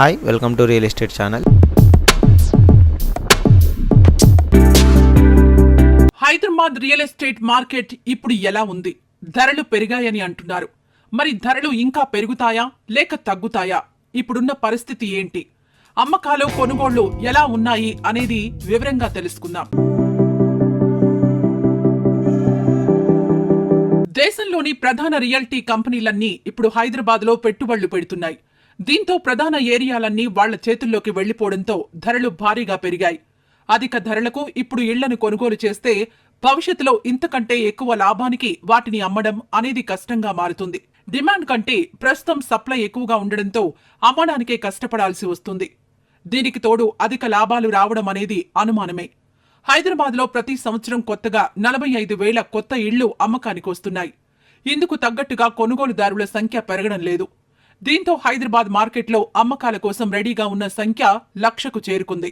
Hi welcome to real estate channel Hyderabad real estate market ఇప్పుడు ఎలా ఉంది? ధరలు పెరిగాయని అంటున్నారు. మరి ధరలు ఇంకా పెరుగుతాయా? లేక తగ్గుతాయా? ఇప్పుడున్న పరిస్థితి ఏంటి? అమ్మకాలు కొనుగోళ్ళు ఎలా ఉన్నాయి అనేది వివరంగా తెలుసుకుందాం. దేశంలోని ప్రధాన రియల్టీ కంపెనీలన్నీ ఇప్పుడు హైదరాబాద్లో పెట్టుబడులు పెడుతున్నాయి. దీంతో ప్రధాన ఏరియాలన్నీ వాళ్ళ చేతుల్లోకి వెళ్ళిపోవడంతో ధరలు భారీగా పెరిగాయి. అధిక ధరలకు ఇప్పుడు ఇళ్ళను కొనుగోలు చేస్తే భవిష్యత్తులో ఇంతకంటే ఎక్కువ లాభానికి వాటిని అమ్మడం అనేది కష్టంగా మారుతుంది. డిమాండ్ కంటే ప్రస్తుతం సప్లై ఎక్కువగా ఉండడంతో అమ్మడానికే కష్టపడాల్సి వస్తుంది. దీనికి తోడు అధిక లాభాలు రావడం అనేది అనుమానమే. హైదరాబాద్లో ప్రతి సంవత్సరం కొత్తగా నలభై ఐదు వేల కొత్త ఇళ్ళు అమ్మకానికి వస్తున్నాయి. ఇందుకు తగ్గట్టుగా కొనుగోలుదారుల సంఖ్య పెరగడం లేదు. దీంతో హైదరాబాద్ మార్కెట్లో అమ్మకాల కోసం రెడీగా ఉన్న సంఖ్య లక్షకు చేరుకుంది.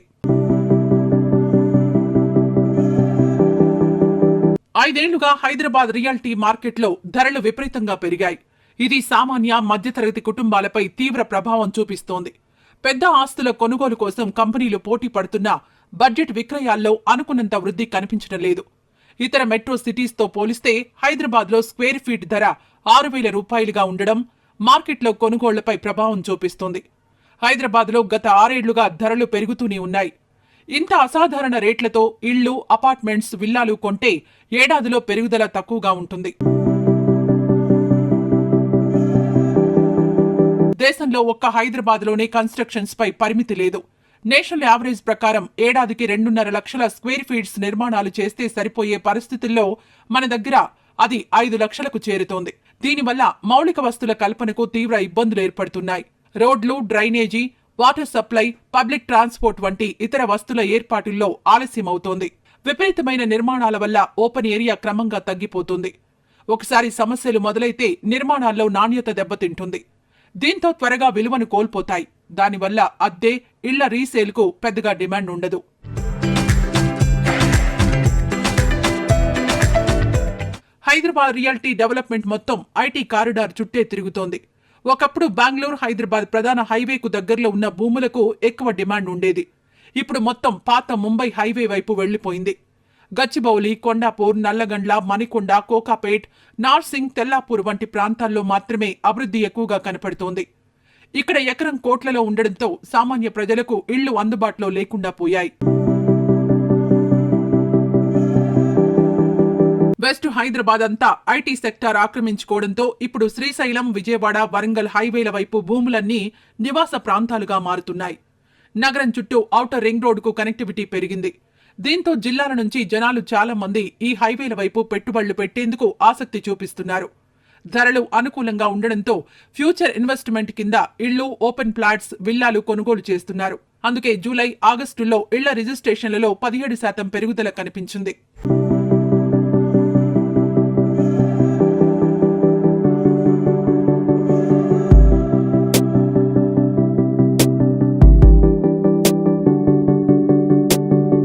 ఐదేళ్ళుగా హైదరాబాద్ రియాలిటీ మార్కెట్లో ధరలు విపరీతంగా పెరిగాయి. ఇది సామాన్య మధ్యతరగతి కుటుంబాలపై తీవ్ర ప్రభావం చూపిస్తోంది. పెద్ద ఆస్తుల కొనుగోలు కోసం కంపెనీలు పోటీ పడుతున్నా బడ్జెట్ విక్రయాల్లో అనుకున్నంత వృద్ధి కనిపించడం లేదు. ఇతర మెట్రో సిటీస్తో పోలిస్తే హైదరాబాద్లో స్క్వేర్ ఫీట్ ధర ఆరు వేల రూపాయలుగా ఉండడం మార్కెట్లో కొనుగోళ్ళపై ప్రభావం చూపిస్తుంది. హైదరాబాద్లో గత ఆరేళ్ళుగా ధరలు పెరుగుతూనే ఉన్నాయి. ఇంత అసాధారణ రేట్లతో ఇళ్ళు అపార్ట్మెంట్స్ విల్లాలు కొంటే ఏడాదిలో పెరుగుదల తక్కువగా ఉంటుంది. దేశంలో ఒక్క హైదరాబాద్లోనే కన్స్ట్రక్షన్స్ పై పరిమితి లేదు. నేషనల్ యావరేజ్ ప్రకారం ఏడాదికి రెండున్నర లక్షల స్క్వేర్ ఫీట్స్ నిర్మాణాలు చేస్తే సరిపోయే పరిస్థితుల్లో మన దగ్గర అది ఐదు లక్షలకు చేరుతోంది. దీనివల్ల మౌలిక వస్తుల కల్పనకు తీవ్ర ఇబ్బందులు ఏర్పడుతున్నాయి. రోడ్లు drainage water supply public transport వంటి ఇతర వస్తుల ఏర్పాటుల్లో ఆలస్యం అవుతోంది విపరీతమైన నిర్మాణాల వల్ల ఓపెన్ ఏరియా క్రమంగా తగ్గిపోతుంది. ఒకసారి సమస్యలు మొదలైతే నిర్మాణాల్లో నాణ్యత దెబ్బతింటుంది. దీంతో త్వరగా విలువను కోల్పోతాయి. దానివల్ల అద్దె ఇళ్ళ రీసేల్కు పెద్దగా డిమాండ్ ఉండదు. హైదరాబాద్ రియల్టీ డెవలప్మెంట్ మొత్తం ఐటీ కారిడార్ చుట్టే తిరుగుతోంది. ఒకప్పుడు బెంగళూరు హైదరాబాద్ ప్రధాన హైవేకు దగ్గరలో ఉన్న భూములకు ఎక్కువ డిమాండ్ ఉండేది. ఇప్పుడు మొత్తం పాత ముంబై హైవే వైపు వెళ్ళిపోయింది గచ్చిబౌలి కొండాపూర్ నల్లగండ్ల మణికొండ కోకాపేట్ నార్సింగ్ తెల్లాపూర్ వంటి ప్రాంతాల్లో మాత్రమే అభివృద్ధి ఎక్కువగా కనపడుతోంది. ఇక్కడ ఎకరం కోట్లలో ఉండడంతో సామాన్య ప్రజలకు ఇళ్ళు అందుబాటులో లేకుండా పోయాయి. వెస్ట్ హైదరాబాద్ అంతా ఐటీ సెక్టార్ ఆక్రమించుకోవడంతో ఇప్పుడు శ్రీశైలం విజయవాడ వరంగల్ హైవేల వైపు భూములన్నీ నివాస ప్రాంతాలుగా మారుతున్నాయి. నగరం చుట్టూ ఔటర్ రింగ్ రోడ్డుకు కనెక్టివిటీ పెరిగింది. దీంతో జిల్లాల నుంచి జనాలు చాలా మంది ఈ హైవేల వైపు పెట్టుబడులు పెట్టేందుకు ఆసక్తి చూపిస్తున్నారు. ధరలు అనుకూలంగా ఉండడంతో ఫ్యూచర్ ఇన్వెస్ట్మెంట్ కింద ఇళ్ళు ఓపెన్ ప్లాట్స్ విల్లాలు కొనుగోలు చేస్తున్నారు. అందుకే జూలై ఆగస్టులో ఇళ్ళ రిజిస్ట్రేషన్లలో పదిహేడు శాతం పెరుగుదల కనిపించింది.